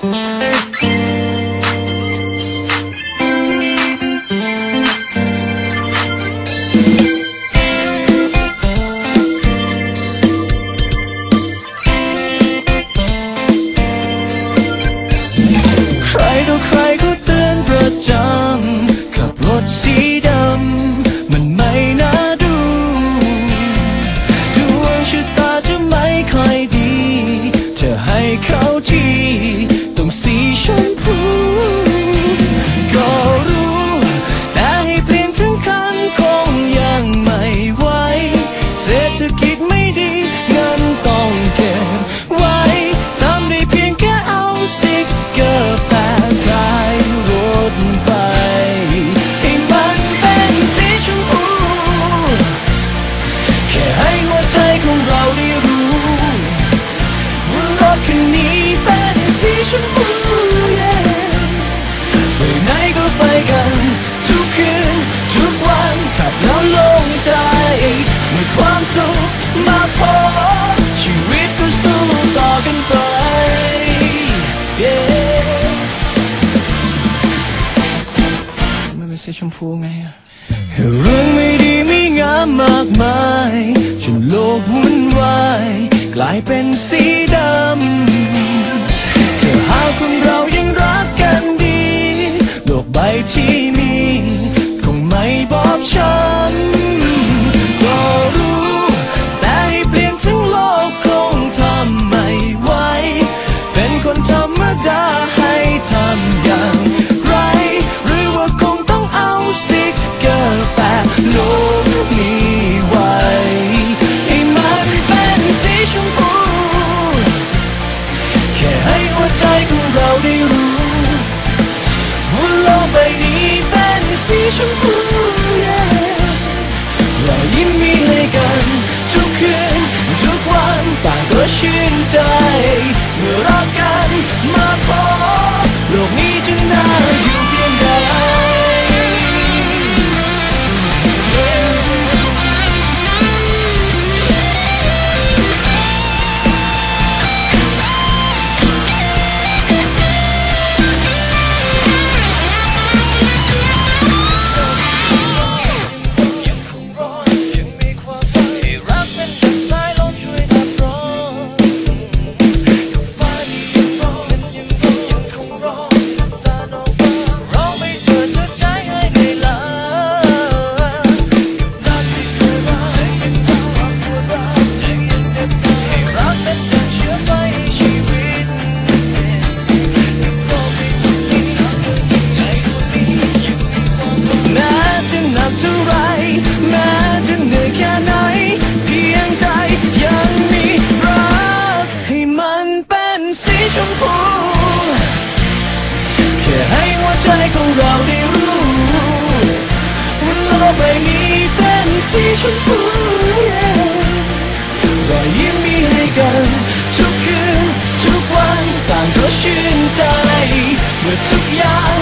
Mm-hmm. มาพบชีวิตก็สู้ต่อกันไป มันเป็นสีชมพูไงอะเรื่องไม่ดีไม่งามมากมาย จนโลกวุ่นวาย กลายเป็นสี ดาให้ทำอย่างไร หรือว่าคงต้องเอาสติกเกอร์แปะลงนี้ไว้ให้มันเป็นสีชมพู แค่ให้หัวใจของเราได้รู้ว่าโลกใบนี้เป็นสีชมพู yeah. ยิ้มมีให้กัน ทุกคืน ทุกวันต่างก็เชื่อ เราได้รู้โลกใบนี้เป็นสีชมพูรอยยิ้มมีให้กัน ทุกคืน ทุกวันต่างก็ชื่นใจเมื่อทุกอย่าง